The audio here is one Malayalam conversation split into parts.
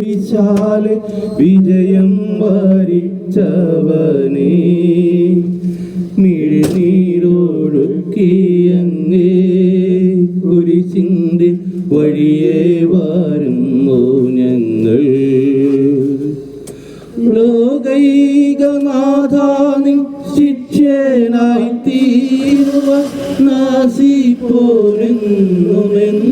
കുരിശാൽ വിജയം വരിച്ചവനേ. മിഴിനീരൊഴുക്കിയങ്ങേ കുരിശിന്റെ വഴിയെ വരുന്നു ഞങ്ങൾ. ലോകൈകനാഥാനി ശിക്ഷനായി തീരുവ നാസിപ്പോരെന്നുമെന്നും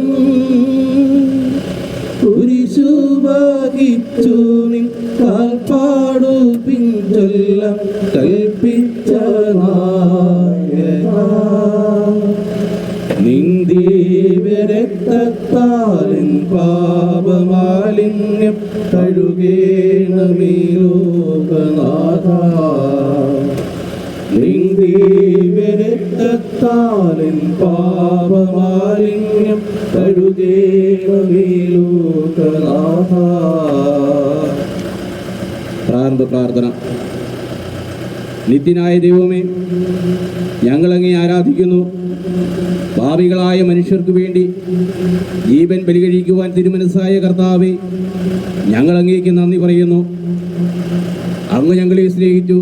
കുരിശുപഹിച്ചു നിൻ കാൽപ്പാടു പിഞ്ചൊല്ല കൽപ്പിച്ച നിന്ദീവരക്തത്താലിൻ പാപമാലിന്യം കഴുകേണമേ ലോകനാഥ നിന്ദീവരക്തത്താലിൻ പാപമാലിന്യം കഴുകേണമേ ലോകനാഥ പ്രാരംഭ പ്രാർത്ഥന. നിത്യനായ ദൈവമേ ഞങ്ങളങ്ങേ ആരാധിക്കുന്നു. പാപികളായ മനുഷ്യർക്ക് വേണ്ടി ജീവൻ ബലികഴിക്കുവാൻ തിരുമനസ്സായ കർത്താവെ ഞങ്ങളങ്ങേക്ക് നന്ദി പറയുന്നു. അങ്ങ് ഞങ്ങളെ സ്നേഹിച്ചു.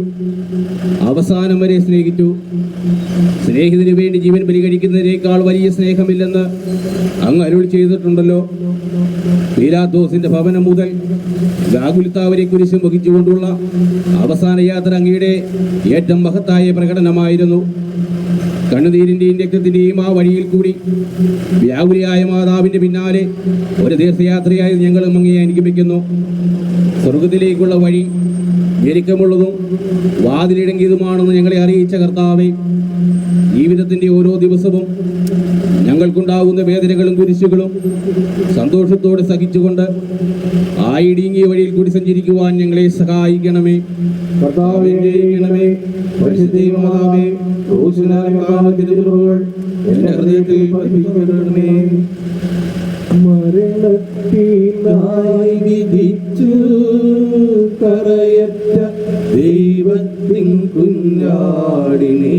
അവസാനം വരെ സ്നേഹിച്ചു. സ്നേഹിതന് വേണ്ടി ജീവൻ ബലികഴിക്കുന്നതിനേക്കാൾ വലിയ സ്നേഹമില്ലെന്ന് അങ്ങ് അരുൾ ചെയ്തിട്ടുണ്ടല്ലോ. പീലാത്തോസിന്റെ ഭവനം മുതൽ ഗാഗുലിത്താവരെ കുരിശും വഹിച്ചുകൊണ്ടുള്ള അവസാന യാത്ര അങ്ങയുടെ ഏറ്റവും മഹത്തായ പ്രകടനമായിരുന്നു. കണ്ണുനീരിന്റെയും രക്തത്തിന്റെയും ആ വഴിയിൽ കൂടി വ്യാകുലിയായ മാതാവിന്റെ പിന്നാലെ ഒരു തീർത്ഥയാത്രയായി ഞങ്ങളും മങ്ങിയെ അനുഗമിക്കുന്നു. സ്വർഗത്തിലേക്കുള്ള വഴി ഞെരുക്കമുള്ളതും വാതിലിടങ്ങിയതുമാണെന്ന് ഞങ്ങളെ അറിയിച്ച കർത്താവെ ജീവിതത്തിന്റെ ഓരോ ദിവസവും ഞങ്ങൾക്കുണ്ടാകുന്ന വേദനകളും കുരിശുകളും സന്തോഷത്തോടെ സഹിച്ചുകൊണ്ട് ആ ഇടുങ്ങിയ വഴിയിൽ കൂടി സഞ്ചരിക്കുവാൻ ഞങ്ങളെ സഹായിക്കണമേ. കർത്താവേ ദൈവത്തിൻ കുഞ്ഞാടിനെ.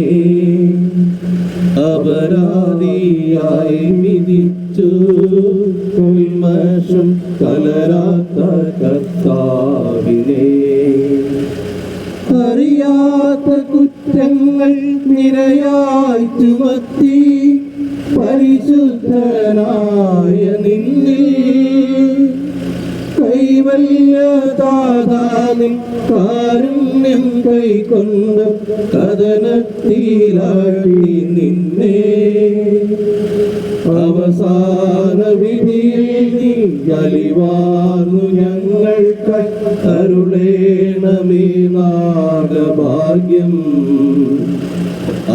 കൽമഷം കലരാത്ത കർത്താവിനെ. അറിയാത്ത കുറ്റങ്ങൾ നിരയായി ചുമത്തി പരിശുദ്ധനായ നിന്നിൽ. കൈവല്യദാതാനിൻ കാരുണ്യം കൈകൊണ്ട് കഥനത്തിലാടി നിന്നെ. അവസാന നീ അലിവാർന്നു ഞങ്ങൾക്ക് അരുളേണമേ നാഗഭാഗ്യം.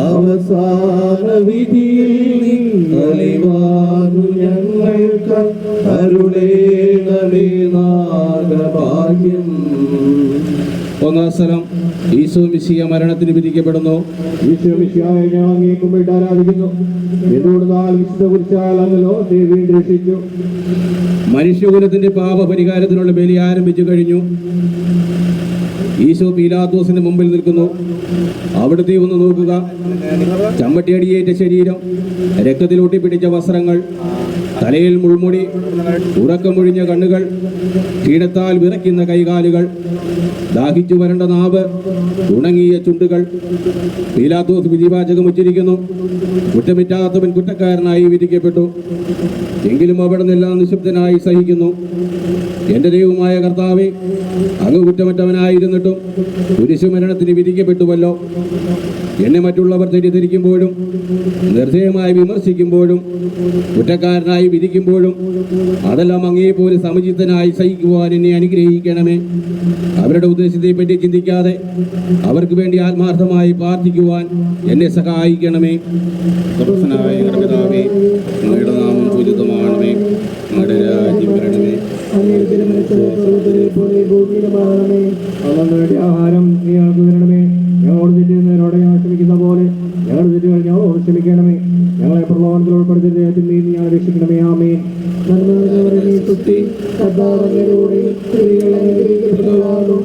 അവസാന വിധിയിൽ അലിവാർന്നു ഞങ്ങൾക്ക് അരുളേണമേ നാഗഭാഗ്യം. ഒന്നാം സ്ഥലം ഈശോ മിശിയ മരണത്തിന് വിധിക്കപ്പെടുന്നു. മിശിയായി ഞാൻ അങ്ങേ കുമ്പിട്ട് ആരാധിക്കുന്നു എന്തുകൊണ്ടാൽ വിശുദ്ധ കുറിച്ചാൽ അങ്ങലോ ദേവിയും രക്ഷിച്ചു മനുഷ്യകുലത്തിന്റെ പാപപരിഹാരത്തിനുള്ള ബലി ആരംഭിച്ചു കഴിഞ്ഞു. ഈശോ പീലാത്തോസിന്റെ മുമ്പിൽ നിൽക്കുന്നു. അവിടുത്തെ ഒന്ന് നോക്കുക. ചമ്മട്ടിയടിയേറ്റ ശരീരം രക്തത്തിൽ ഒട്ടിപ്പിടിച്ച വസ്ത്രങ്ങൾ തലയിൽ മുൾമുടി ഉറക്കമൊഴിഞ്ഞ കണ്ണുകൾ കീടത്താൽ വിറയ്ക്കുന്ന കൈകാലുകൾ ദാഹിച്ചു വരണ്ട നാവ് ഉണങ്ങിയ ചുണ്ടുകൾ. പീലാത്തോസ് വിധിവാചകം ഉച്ചരിക്കുന്നു. കുറ്റമിറ്റാത്തവൻ കുറ്റക്കാരനായി വിധിക്കപ്പെട്ടു. എങ്കിലും അവിടെ നിന്നെല്ലാം നിശബ്ദനായി സഹിക്കുന്നു. എന്റെ ദൈവമായ കർത്താവെ അങ്ങ് കുറ്റമറ്റവനായിരുന്നിട്ടും കുരിശുമരണത്തിന് വിധിക്കപ്പെട്ടുവല്ലോ. എന്നെ മറ്റുള്ളവർ തെറ്റിദ്ധരിക്കുമ്പോഴും നിർദ്ദയമായി വിമർശിക്കുമ്പോഴും കുറ്റക്കാരനായി വിധിക്കുമ്പോഴും അതെല്ലാം അങ്ങേപോലെ സമുചിതനായി സഹിക്കുവാൻ എന്നെ അനുഗ്രഹിക്കണമേ. അവരുടെ ഉദ്ദേശത്തെപ്പറ്റി ചിന്തിക്കാതെ അവർക്ക് വേണ്ടി ആത്മാർത്ഥമായി പ്രാർത്ഥിക്കുവാൻ എന്നെ സഹായിക്കണമേ. കർത്താവേ അങ്ങയുടെ നാമം ഉചിതമാണമേ. അങ്ങയുടെ രാജ്യം വരണമേ. അങ്ങയുടെ പോലെ ഭൂമിയിലുമാകണമേ ആഹാരം നീ ഞങ്ങൾക്ക് തരണമേ ഞങ്ങളോട് ഞങ്ങൾ ക്ഷമിക്കുന്ന പോലെ ഞങ്ങൾ തെറ്റുകൾ ഞങ്ങളോട് ക്ഷമിക്കണമേ. ഞങ്ങളെ പ്രലോഭനത്തിൽ ഉൾപ്പെടുത്തി നീ ഞങ്ങൾ രക്ഷിക്കണമേ. ആമേ സ്ത്രീകൾ അനുഗ്രഹിക്കപ്പെട്ടവനാകുന്നു.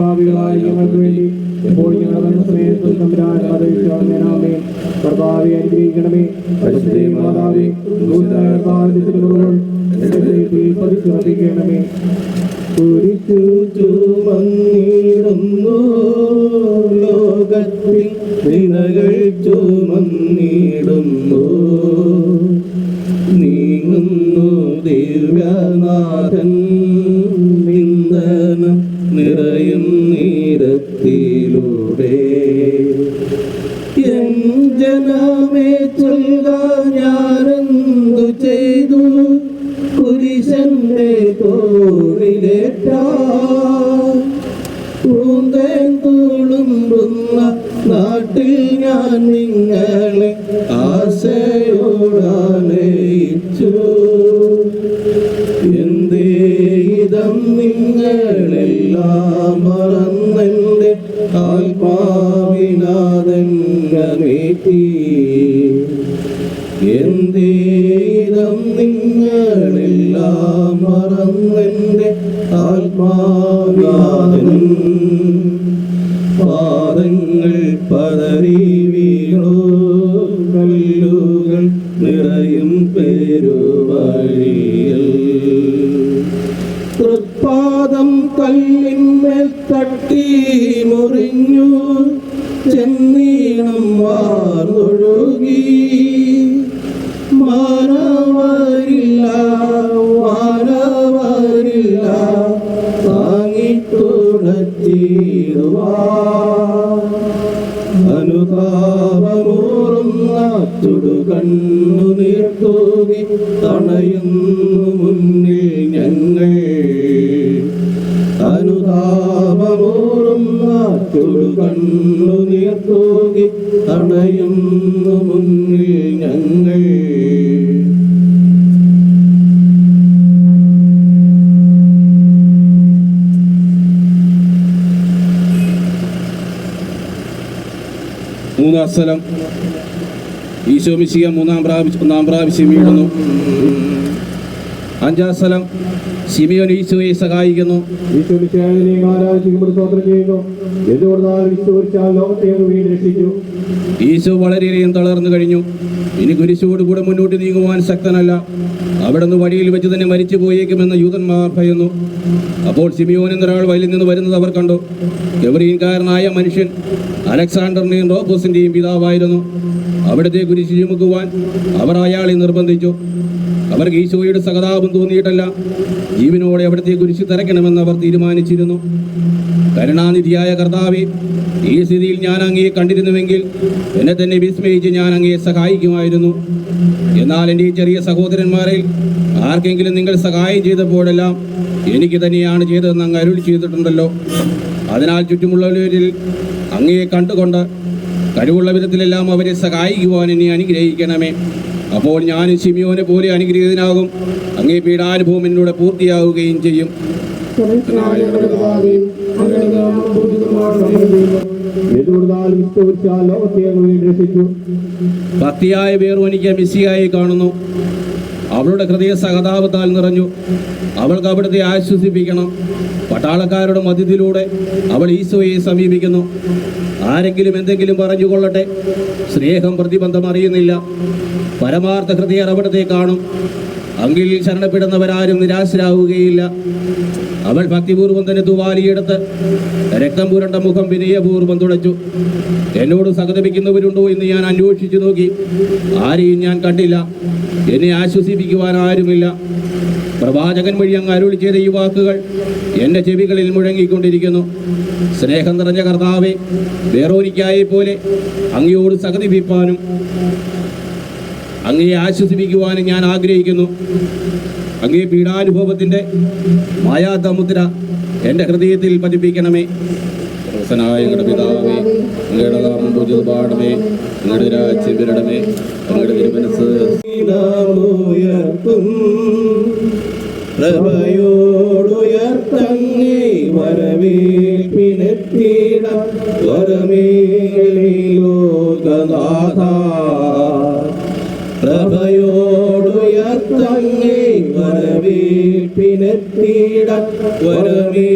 ഭാവികളായി ഞങ്ങൾക്ക് വേണ്ടി എപ്പോൾ ഞങ്ങളുടെ സമയത്തും തമ്പുരാൻ അപേക്ഷിക്കണമേ കർത്താവെ അനുഗ്രഹിക്കണമേ. പരിശുദ്ധ മാതാവേ പതിച്ചുറപ്പിക്കണമേ കുരിശു ചുമന്നിടുന്നു. ലോകത്തിൽ വിനകൾ ചുമന്നിടുന്നു. നീങ്ങുന്നു ദിവ്യനാഥൻ കുരിശന്റെ തോളിലേറ്റ പൂന്തേൻ തുളുമ്പുന്ന നാട്ടിൽ ഞാൻ നിങ്ങളെ ആശയോടാനയിച്ചു. എന്തേതം നിങ്ങളെല്ലാം മറന്നെന്റെ മറന്നെന്റെ ആത്മാവിനാദങ്ങമേറ്റി എന്തേരം മറന്നെന്റെ പാദങ്ങൾ പതറി മൂന്നാം സ്ഥലം ഈശോ മിശിക മൂന്നാം പ്രാവശ്യം ഒന്നാം പ്രാവശ്യം വീഴുന്നു. അഞ്ചാം സ്ഥലം സിമിയോൻ ഈശോയെ സഹായിക്കുന്നു. ഈശോ വളരെയധികം തളർന്നു കഴിഞ്ഞു. ഇനി കുരിശോട് കുരിശോടുകൂടെ മുന്നോട്ട് നീങ്ങുവാൻ ശക്തനല്ല. അവിടുന്ന് വഴിയിൽ വെച്ച് തന്നെ മരിച്ചു പോയേക്കുമെന്ന് യൂതന്മാർ ഭയന്നു. അപ്പോൾ സിമിയോൻ എന്നൊരാൾ വയലിൽ നിന്ന് വരുന്നത് അവർ കണ്ടു. ഗവറീൻകാരനായ മനുഷ്യൻ അലക്സാണ്ടറിന്റെയും റോബോസിന്റെയും പിതാവായിരുന്നു. അവിടത്തെ കുരിശ് ചുമക്കുവാൻ അവർ അയാളെ നിർബന്ധിച്ചു. അവർക്ക് ഈശോയുടെ സഹതാപം തോന്നിയിട്ടല്ല. ജീവനോടെ അവിടുത്തെ കുരിശ് തിരക്കണമെന്ന് അവർ തീരുമാനിച്ചിരുന്നു. കരുണാനിധിയായ കർത്താവെ ഈ സ്ഥിതിയിൽ ഞാൻ അങ്ങയെ കണ്ടിരുന്നുവെങ്കിൽ എന്നെ തന്നെ വിസ്മയിച്ച് ഞാൻ അങ്ങയെ സഹായിക്കുമായിരുന്നു. എന്നാൽ എന്റെ ഈ ചെറിയ സഹോദരന്മാരിൽ ആർക്കെങ്കിലും നിങ്ങൾ സഹായം ചെയ്തപ്പോഴെല്ലാം എനിക്ക് തന്നെയാണ് ചെയ്തതെന്ന് അങ്ങ് അരുൾ ചെയ്തിട്ടുണ്ടല്ലോ. അതിനാൽ ചുറ്റുമുള്ളവരിൽ അങ്ങയെ കണ്ടുകൊണ്ട് കഴിവുള്ള വിധത്തിലെല്ലാം അവരെ സഹായിക്കുവാൻ എന്നെ അനുഗ്രഹിക്കണമേ. അപ്പോൾ ഞാൻ ഷിമിയോനെ പോലെ അനുഗ്രഹീതനാകും. അങ്ങേ പീഡാനുഭവം എന്നിലൂടെ പൂർത്തിയാവുകയും ചെയ്യും. ഭക്തിയായ വേർവനിക്ക് മിസ്സിയായി കാണുന്നു. അവളുടെ ഹൃദയ സഹതാപത്താൽ നിറഞ്ഞു. അവൾക്ക് അവിടുത്തെ ആശ്വസിപ്പിക്കണം. പട്ടാളക്കാരുടെ മധ്യത്തിലൂടെ അവൾ ഈശോയെ സമീപിക്കുന്നു. ആരെങ്കിലും എന്തെങ്കിലും പറഞ്ഞുകൊള്ളട്ടെ. സ്നേഹം പ്രതിബന്ധം അറിയുന്നില്ല. പരമാർത്ഥ ഹൃദയ അവിടത്തെ കാണും. അങ്കിൽ ശരണപ്പെടുന്നവരാരും നിരാശരാകുകയില്ല അവൾ ഭക്തിപൂർവം തന്നെ തുവാലിയെടുത്ത് രക്തം പുരണ്ട മുഖം വിനയപൂർവം തുടച്ചു. എന്നോട് സഹതപിക്കുന്നവരുണ്ടോ എന്ന് ഞാൻ അന്വേഷിച്ചു നോക്കി. ആരെയും ഞാൻ കണ്ടില്ല. എന്നെ ആശ്വസിപ്പിക്കുവാൻ ആരുമില്ല. പ്രവാചകൻ വഴി അങ്ങ് അരുളി ചെയ്ത ഈ വാക്കുകൾ എന്റെ ചെവികളിൽ മുഴങ്ങിക്കൊണ്ടിരിക്കുന്നു. സ്നേഹം നിറഞ്ഞ കർത്താവെ വേറോനിക്കായെ പോലെ അങ്ങയോട് സഹതിപ്പിപ്പാനും അങ്ങയെ ആശ്വസിപ്പിക്കുവാനും ഞാൻ ആഗ്രഹിക്കുന്നു. അങ്ങേ പീഡാനുഭവത്തിന്റെ മായാതമുദ്ര എന്റെ ഹൃദയത്തിൽ പതിപ്പിക്കണമേ. പ്രസനായ പിതാവേ വരവേൽപ്പിനെത്തിട ورمي